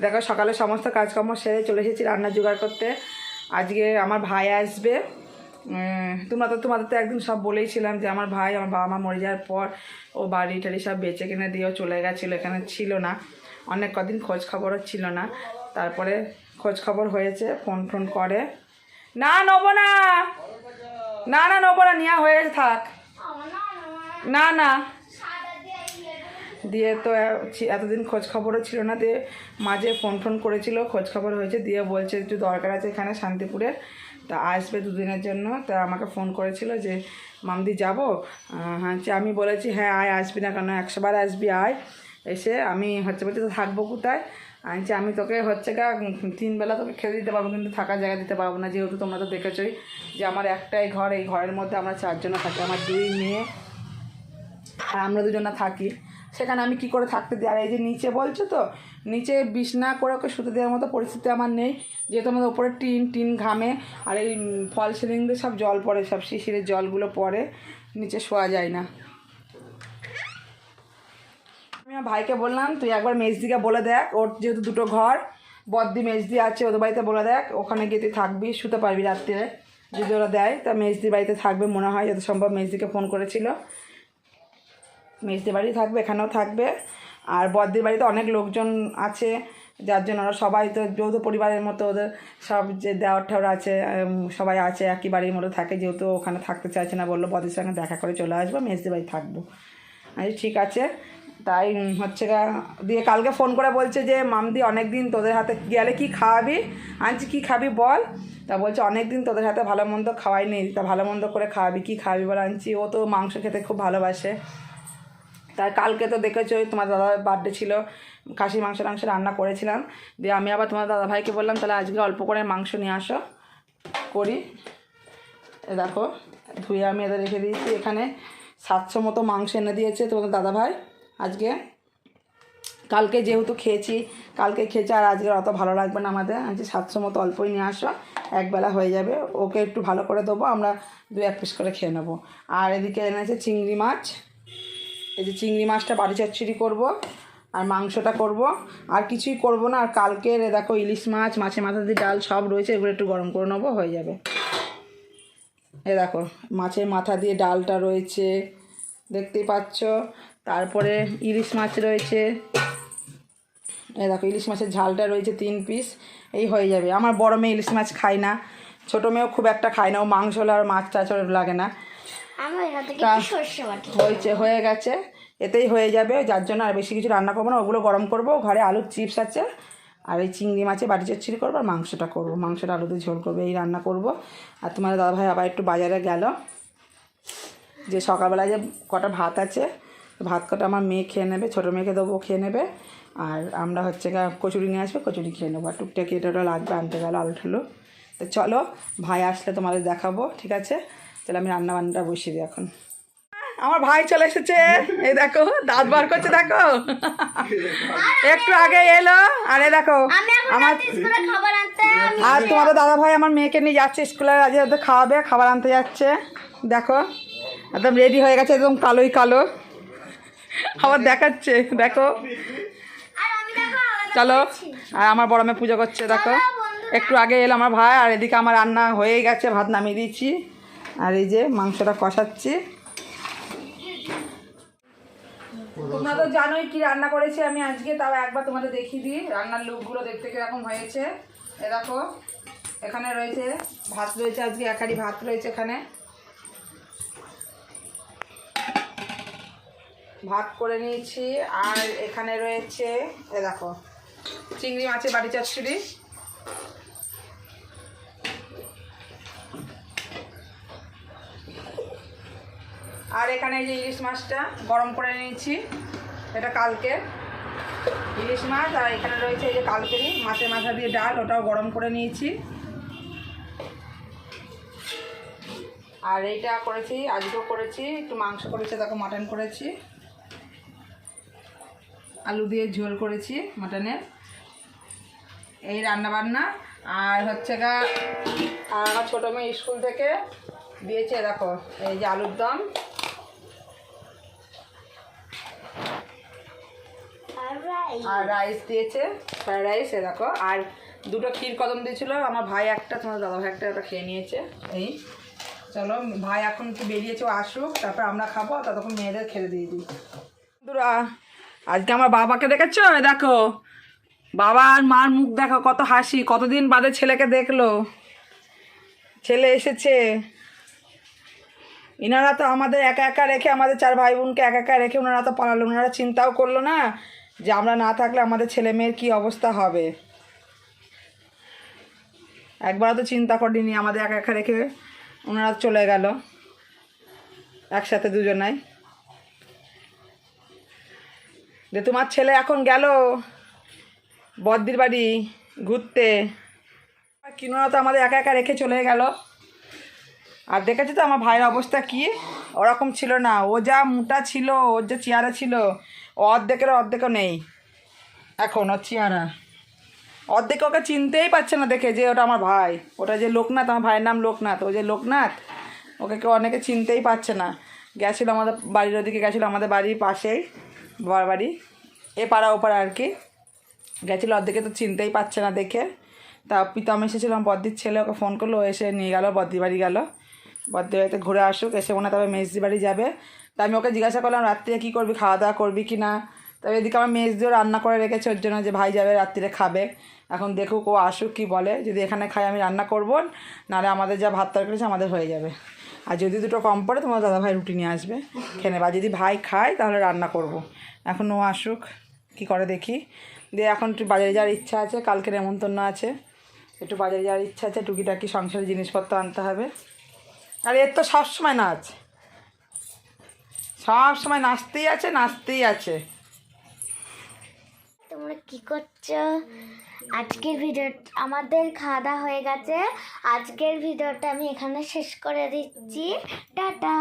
দেখো সকালে সমস্ত কাজকর্ম সেরে চলে এসেছি রান্না জোগাড় করতে। আজকে আমার ভাই আসবে। তোমরা তো তোমাদের তো একদিন সব বলেইছিলাম যে আমার ভাই আমার বাবা মা মরে যাওয়ার পর ও বাড়ি টাড়ি সব বেঁচে কিনে দিয়েও চলে গেছিল এখানে ছিল না। অনেক কদিন খোঁজ খবরও ছিল না। তারপরে খোঁজ খবর হয়েছে ফোন ফোন করে। না নেব না! না না নেব না নেওয়া হয়ে গেছে থাক। না না। দিয়ে তো এতদিন খোঁজ খবরও ছিল না, দিয়ে মাঝে ফোন ফোন করেছিল, খোঁজ খবর হয়েছে, দিয়ে বলছে একটু দরকার আছে এখানে শান্তিপুরে তা আসবে দুদিনের জন্য। তা আমাকে ফোন করেছিল যে, মামদি যাব? হ্যাঁ আমি বলেছি হ্যাঁ আয়, আসবি না কেন, একশোবার আসবি, আয়। এসে আমি হচ্ছে বলছি, তো থাকব কোথায়? আনছি আমি তোকে হচ্ছে গা তিনবেলা তোকে খেতে দিতে পারব, কিন্তু থাকার জায়গা দিতে পারব না, যেহেতু তোমরা তো দেখেছোই যে আমার একটাই ঘর, এই ঘরের মধ্যে আমরা চারজনে থাকি, আমার দুই মেয়ে, আর আমরা দুজনা থাকি। সেখানে আমি কি করে থাকতে দিই? আর এই যে নিচে বলছো তো, নিচে বিছনা করে ওকে শুতে দেওয়ার মতো পরিস্থিতি আমার নেই। যেহেতু আমাদের ওপরে টিন টিন ঘামে, আর এই ফল সিলিং দিয়ে সব জল পড়ে, সব শিশিরের জলগুলো পড়ে, নিচে শোয়া যায় না। আমি আমার ভাইকে বললাম, তুই একবার মেজদিকে বলে দেখ, ওর যেহেতু দুটো ঘর, বদ্দি মেজদি আছে ওদের বাড়িতে বলে দেখ, ওখানে গিয়ে তুই থাকবি, শুতে পারবি রাত্রে। যদি ওরা দেয়, তা মেজদির বাড়িতে থাকবে মনে হয়, যত সম্ভব মেজদিকে ফোন করেছিল। মেজদি বাড়ি থাকবে, এখানেও থাকবে। আর বদ্দির বাড়িতে অনেক লোকজন আছে, যার জন্য ওরা সবাই তো যৌথ পরিবারের মতো ওদের সব যে দেওয়ার ঠাওয়ার আছে সবাই আছে, একই বাড়ির মতো থাকে, যেহেতু ওখানে থাকতে চাইছে না বলল বদ্দির সঙ্গে দেখা করে চলে আসব মেজদি বাড়ি থাকব। আমি ঠিক আছে, তাই হচ্ছে গা, দিয়ে কালকে ফোন করে বলছে যে, মামদি অনেক দিন তোদের হাতে গেলে কি খাওয়াবি? আনছি, কি খাবি বল? তা বলছে অনেক দিন তোদের হাতে ভালো মন্দ খাওয়াই নেই, তা ভালো মন্দ করে খাওয়াবি, কি খাওয়াবি বল আনছি? ও তো মাংস খেতে খুব ভালোবাসে। তাই কালকে তো দেখেছ তোমার দাদার বার্থডে ছিল, খাসি মাংস টাংস রান্না করেছিলাম। দিয়ে আমি আবার তোমার দাদা ভাইকে বললাম, তাহলে আজকে অল্প করে মাংস নিয়ে আসো, করি। দেখো, ধুয়ে আমি এদের রেখে দিয়েছি, এখানে সাতশো মতো মাংস এনে দিয়েছে তোমাদের দাদা ভাই আজকে। কালকে যেহেতু খেয়েছি, কালকে খেয়েছি, আর আজকে অত ভালো লাগবে না আমাদের, আজকে সাতশো মতো অল্পই নিয়ে আসো, একবেলা হয়ে যাবে, ওকে একটু ভালো করে দেবো, আমরা দু এক পিস করে খেয়ে নেব। আর এদিকে এনেছে চিংড়ি মাছ এই যে চিংড়ি মাছটা বাড়ি চচ্চড়ি করব, আর মাংসটা করব। আর কিছুই করব না, আর কালকের এ দেখো ইলিশ মাছ মাছের মাথা দিয়ে ডাল সব রয়েছে, এগুলো একটু গরম করে নেব, হয়ে যাবে। এ দেখো, মাছের মাথা দিয়ে ডালটা রয়েছে, দেখতেই পাচ্ছ। তারপরে ইলিশ মাছ রয়েছে, এ দেখো ইলিশ মাছের ঝালটা রয়েছে তিন পিস, এই হয়ে যাবে। আমার বড় মেয়ে ইলিশ মাছ খায় না, ছোটো মেয়েও খুব একটা খায় না, ও মাংস হলে আর মাছ টাছ লাগে না। হয়েছে হয়ে গেছে। এতেই হয়ে যাবে। যার জন্য আর বেশি কিছু রান্না করব না ওগুলো গরম করব। ঘরে আলুর চিপস আছে আর এই চিংড়ি মাছে বাটি চচ্চড়ি করব আর মাংসটা করব। মাংসটা আলু দিয়ে ঝোল করব এই রান্না করব। আর তোমার দাদাভাই আবার একটু বাজারে গেল। যে সকালবেলায় যে কটা ভাত আছে ভাত কটা আমার মেয়ে খেয়ে নেবে ছোটো মেয়েকে দেবো খেয়ে নেবে। আর আমরা হচ্ছে কচুরি নিয়ে আসবে কচুরি খেয়ে নেব। আর টুকটাকি এটা লাগবে আনতে গেলো আলু ঠুলো। তো চলো ভাই আসলে তোমাদের দেখাবো ঠিক আছে? তাহলে আমি রান্না বান্নাটা বসিয়ে দিই এখন। আমার ভাই চলে এসেছে। এই দেখো দাঁত বার করছে দেখো। একটু আগে এলো আরে দেখো আমার আর তোমাদের দাদা ভাই আমার মেয়েকে নিয়ে যাচ্ছে স্কুলে আজ ওদের খাওয়াবে খাবার আনতে যাচ্ছে। দেখো একদম রেডি হয়ে গেছে একদম কালোই কালো। আবার দেখাচ্ছে দেখো। চলো আর আমার বড় মেয়ে পুজো করছে দেখো। একটু আগে এলো আমার ভাই আর এদিকে আমার রান্না হয়ে গেছে ভাত নামিয়ে দিয়েছি। আর এই যে মাংসটা কষাচ্ছি। তোমরা তো জানোই কি রান্না করেছি আমি আজকে, তাও একবার তোমাদের দেখিয়ে দিই। রান্নার লুকগুলো দেখতে কীরকম হয়েছে। এ দেখো, এখানে রয়েছে ভাত রয়েছে আজকে একারি ভাত রয়েছে এখানে। ভাত করে নিয়েছি, আর এখানে রয়েছে, এ দেখো, চিংড়ি মাছের বাড়ি চচ্চড়ি। আর এখানে এই যে ইলিশ মাছটা গরম করে নিয়েছি, এটা কালকে। ইলিশ মাছ, আর এখানে রয়েছে এই যে কালকেরই মাছের মাথা দিয়ে ডাল, ওটাও গরম করে নিয়েছি। আর এইটা করেছি আজকেও করেছি, একটু মাংস করেছি, দেখো মাটন করেছি। আলু দিয়ে ঝোল করেছি মাটনের। এই রান্না বান্না আর হচ্ছে গা, আর আমার ছোটো মেয়ে স্কুল থেকে দিয়েছে, দেখো, এই যে আলুর দম। আর রাইস দিয়েছে ফ্রাইড রাইস এ দেখো। আর দুটো ক্ষীর কদম দিয়েছিল আমার ভাই একটা, তোমার দাদা ভাই একটা খেয়ে নিয়েছে। এই, চলো, ভাই এখন কি বেরিয়েছে আসুক, তারপর আমরা খাব ততক্ষণ মেয়েদের খেতে দিয়ে দিই। বন্ধুরা, আজকে আমার বাবাকে দেখেছ? দেখো, বাবা আর মার মুখ দেখো, কত হাসি, কতদিন বাদে ছেলেকে দেখল। ছেলে এসেছে। ইনারা তো আমাদের একা একা রেখে, আমাদের চার ভাই বোনকে একা একা রেখে, ওনারা তো পালালো, ওনারা চিন্তাও করল না। যে আমরা না থাকলে আমাদের ছেলে মেয়ের কী অবস্থা হবে? একবারও তো চিন্তা করিনি, আমাদের একা একা রেখে ওনারা চলে গেল, একসাথে দুজনাই। যে তোমার ছেলে এখন গেল বদ্দির বাড়ি ঘুরতে। কিনোরা তো আমাদের একা একা রেখে চলে গেল। আর দেখেছি তো, আমার ভাইয়ের অবস্থা কি? ওরকম ছিল না। ও যা মোটা ছিল, ওর যে চেয়ারা ছিল অর্ধেকের অর্ধেকও নেই। এখন ওর চেয়ারা অর্ধেক ওকে চিনতেই পারছে না দেখে যে ওটা আমার ভাই। ওটা যে লোকনাথ, আমার ভাইয়ের নাম লোকনাথ। ও যে লোকনাথ, ওকে কেউ অনেকে চিনতেই পারছে না। গেছিল আমাদের বাড়ির ওদিকে, গেছিল আমাদের বাড়ির পাশেই বাবার বাড়ি। এ পাড়া, ও আর কি। গেছিল অর্ধেকে তো চিনতেই পারছে না দেখে। তা পিতাম এসেছিলাম বদ্দির ছেলে ওকে ফোন করল এসে নিয়ে গেল বদ্দি বাড়ি গেল। বাড়িতে ঘুরে আসুক, এসে মনে তবে মেজদি বাড়ি যাবে। তা আমি ওকে জিজ্ঞাসা করলাম রাত্রে কী করবি? খাওয়া দাওয়া করবি কি না? তবে এদিকে আমার মেজদিও রান্না করে রেখেছে ওর জন্য যে ভাই যাবে, রাত্রিরে খাবে। এখন দেখুক ও আসুক কি বলে। যদি এখানে খাই আমি রান্না করব, নাহলে আমাদের যা ভাত তরকারি আমাদের হয়ে যাবে। আর যদি দুটো কম পড়ে, তোমার দাদা ভাই রুটি নিয়ে আসবে, খেয়ে নেবে। যদি ভাই খায়, তাহলে রান্না করব। এখন ও আসুক, কি করে দেখি। দিয়ে এখন একটু বাজারে যাওয়ার ইচ্ছা আছে কালকে নেমন্তন্ন আছে। একটু বাজারে যাওয়ার ইচ্ছা আছে, টুকিটাকি সংসারের জিনিসপত্র আনতে হবে। আর এর তো সবসময় নাচ। সবসময় নাচতেই আছে নাচতেই আছে। তোমরা কি করছ? আজকের ভিডিও, আমাদের খাওয়া দাওয়া হয়ে গেছে। আজকের ভিডিওটা আমি এখানে শেষ করে দিচ্ছি। টাটা।